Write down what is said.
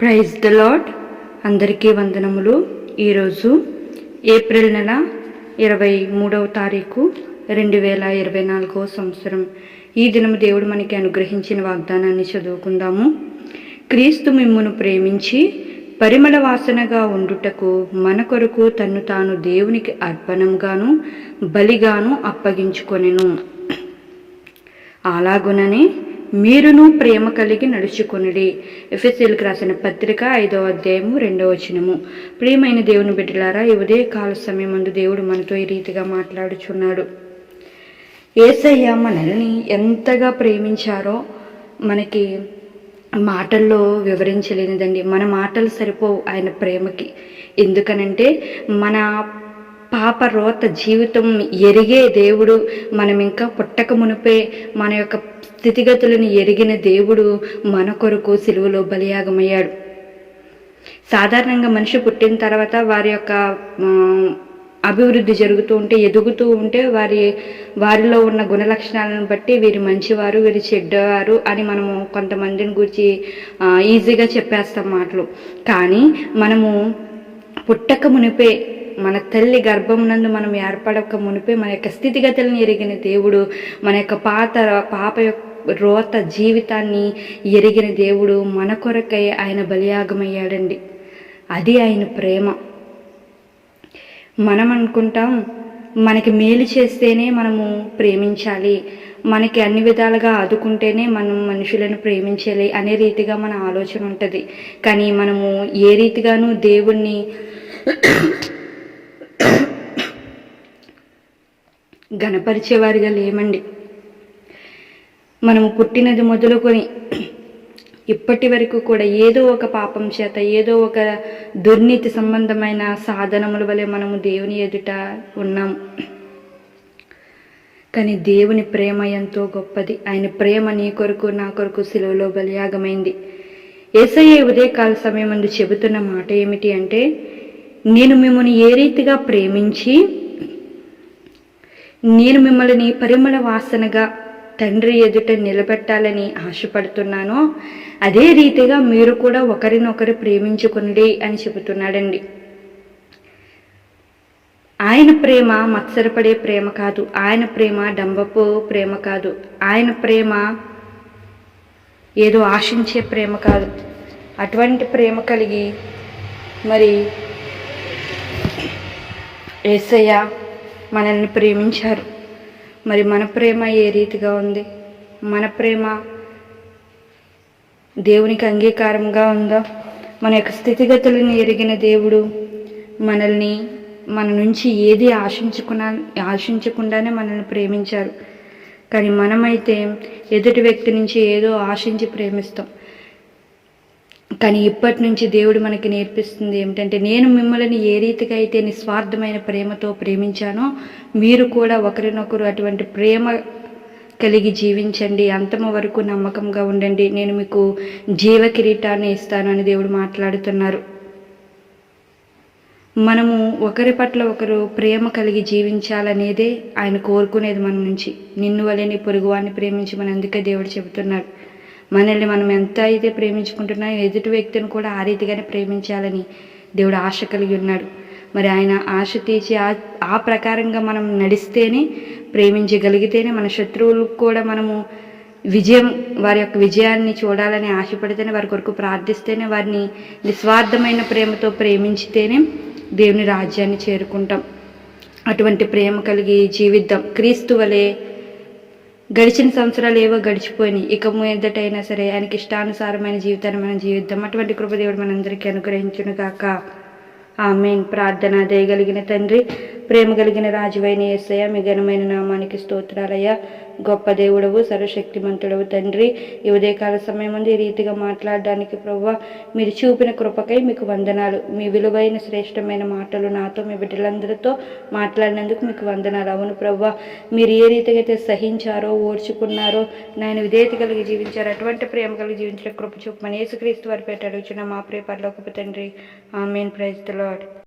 Praise the lord అందరికీ వందనములు. ఈరోజు ఏప్రిల్ నెల ఇరవై మూడవ తారీఖు రెండు వేల ఇరవై నాలుగవ సంవత్సరం. ఈ దినము దేవుడు మనకి అనుగ్రహించిన వాగ్దానాన్ని చదువుకుందాము. క్రీస్తు మిమ్మును ప్రేమించి పరిమళ వాసనగా ఉండుటకు మన కొరకు తన్ను తాను దేవునికి అర్పణంగాను బలిగాను అప్పగించుకొనెను. అలాగుననే మీరును ప్రేమ కలిగి నడుచుకునుడి. ఎఫ్ఎస్ఎల్కి రాసిన పత్రిక ఐదవ అధ్యాయము రెండవ వచనము. ప్రియమైన దేవుని బిడ్డలారా ఈ ఉదయ కాల సమయం దేవుడు మనతో ఈ రీతిగా మాట్లాడుచున్నాడు. ఏసయ్య మనల్ని ఎంతగా ప్రేమించారో మనకి మాటల్లో వివరించలేనిదండి. మన మాటలు సరిపోవు ఆయన ప్రేమకి. ఎందుకనంటే మన పాప రోత జీవితం ఎరిగే దేవుడు మనం ఇంకా పుట్టక మునిపే మన యొక్క స్థితిగతులను ఎరిగిన దేవుడు మన కొరకు సిలువలో బలియాగమయ్యాడు. సాధారణంగా మనిషి పుట్టిన తర్వాత వారి యొక్క అభివృద్ధి జరుగుతూ ఉంటే ఎదుగుతూ ఉంటే వారి వారిలో ఉన్న గుణ లక్షణాలను బట్టి వీరి మంచివారు వీరి చెడ్డవారు అని మనము కొంతమందిని గురించి ఈజీగా చెప్పేస్తాం మాటలు. కానీ మనము పుట్టక మునిపే మన తల్లి గర్భం నందు మనం ఏర్పడక మునిపే మన యొక్క స్థితిగతులను ఎరిగిన దేవుడు మన యొక్క పాత పాప యొక్క రోత జీవితాన్ని ఎరిగిన దేవుడు మన కొరకై ఆయన బలియాగమయ్యాడండి. అది ఆయన ప్రేమ. మనం అనుకుంటాం మనకి మేలు చేస్తేనే మనము ప్రేమించాలి మనకి అన్ని విధాలుగా ఆదుకుంటేనే మనం మనుషులను ప్రేమించాలి అనే రీతిగా మన ఆలోచన ఉంటుంది. కానీ మనము ఏ రీతిగానూ దేవుణ్ణి గణపరిచేవారిగా లేమండి. మనము పుట్టినది మొదలుకొని ఇప్పటి వరకు కూడా ఏదో ఒక పాపం చేత ఏదో ఒక దుర్నీతి సంబంధమైన సాధనముల వలె మనము దేవుని ఎదుట ఉన్నాం. కానీ దేవుని ప్రేమ ఎంతో గొప్పది. ఆయన ప్రేమ నీ కొరకు నా కొరకు సెలవులో బలియాగమైంది. ఏసయ్య ఉదయకాల సమయం ముందు చెబుతున్న మాట ఏమిటి అంటే నేను మిమ్మల్ని ఏ రీతిగా ప్రేమించి నేను మిమ్మల్ని పరిమళ వాసనగా తండ్రి ఎదుట నిలబెట్టాలని ఆశపడుతున్నానో అదే రీతిగా మీరు కూడా ఒకరినొకరు ప్రేమించుకునండి అని చెబుతున్నాడండి. ఆయన ప్రేమ మత్సరపడే ప్రేమ కాదు ఆయన ప్రేమ డంబపు ప్రేమ కాదు ఆయన ప్రేమ ఏదో ఆశించే ప్రేమ కాదు. అటువంటి ప్రేమ కలిగి మరి ఏసయ్య మనల్ని ప్రేమించారు. మరి మన ప్రేమ ఏ రీతిగా ఉంది? మన ప్రేమ దేవునికి అంగీకారంగా ఉందా? మన యొక్క స్థితిగతులను ఎరిగిన దేవుడు మనల్ని మన నుంచి ఏది ఆశించుకున్నా ఆశించకుండానే మనల్ని ప్రేమించారు. కానీ మనమైతే ఎదుటి వ్యక్తి నుంచి ఏదో ఆశించి ప్రేమిస్తాం. కానీ ఇప్పటి నుంచి దేవుడు మనకి నేర్పిస్తుంది ఏమిటంటే నేను మిమ్మల్ని ఏ రీతిగా అయితే నిస్వార్థమైన ప్రేమతో ప్రేమించానో మీరు కూడా ఒకరినొకరు అటువంటి ప్రేమ కలిగి జీవించండి. అంతమ వరకు నమ్మకంగా ఉండండి. నేను మీకు జీవ కిరీటాన్ని అని దేవుడు మాట్లాడుతున్నారు. మనము ఒకరి పట్ల ఒకరు ప్రేమ కలిగి జీవించాలనేదే ఆయన కోరుకునేది మన నుంచి. నిన్ను వలె పొరుగువాన్ని ప్రేమించి అందుకే దేవుడు చెబుతున్నాడు. మనల్ని మనం ఎంత అయితే ప్రేమించుకుంటున్నా ఎదుటి వ్యక్తిని కూడా ఆ రీతిగానే ప్రేమించాలని దేవుడు ఆశ కలిగి ఉన్నాడు. మరి ఆయన ఆశ తీసి ఆ ఆ ప్రకారంగా మనం నడిస్తేనే ప్రేమించగలిగితేనే మన శత్రువులకు కూడా మనము విజయం వారి యొక్క విజయాన్ని చూడాలని ఆశపడితేనే వారి కొరకు ప్రార్థిస్తేనే వారిని నిస్వార్థమైన ప్రేమతో ప్రేమించితేనే దేవుని రాజ్యాన్ని చేరుకుంటాం. అటువంటి ప్రేమ కలిగి జీవిద్దాం. క్రీస్తు వలె గడిచిన సంవత్సరాలు ఏవో గడిచిపోయినాయి. ఇక మీదటైనా సరే ఆయనకి ఇష్టానుసారమైన జీవితాన్ని మనం జీవిద్దాం. అటువంటి కృపదేవుడు మనందరికీ అనుగ్రహించును ఆ ఆమెన్. ప్రార్థన దయగలిగిన తండ్రి ప్రేమ కలిగిన రాజువైన యేసయ్య మీ ఘనమైన నామానికి స్తోత్రాలయ్యా. గొప్ప దేవుడవు సర్వశక్తిమంతుడవు తండ్రి. ఈ ఉదయకాల సమయం ఈ రీతిగా మాట్లాడడానికి ప్రవ్వ మీరు చూపిన కృపకై మీకు వందనాలు. మీ విలువైన శ్రేష్టమైన మాటలు నాతో మీ బిడ్డలందరితో మాట్లాడినందుకు మీకు వందనాలు. అవును ప్రవ్వ మీరు ఏ రీతిగా అయితే సహించారో ఓర్చుకున్నారో నేను విధేయత కలిగి జీవించారు అటువంటి ప్రేమ కలిగి జీవించిన కృప చూపమని యేసుక్రీస్తు వారి పేట అడుగుచున్న మా ప్రియ పరలోకపు తండ్రి. ఆమెన్. Praise the lord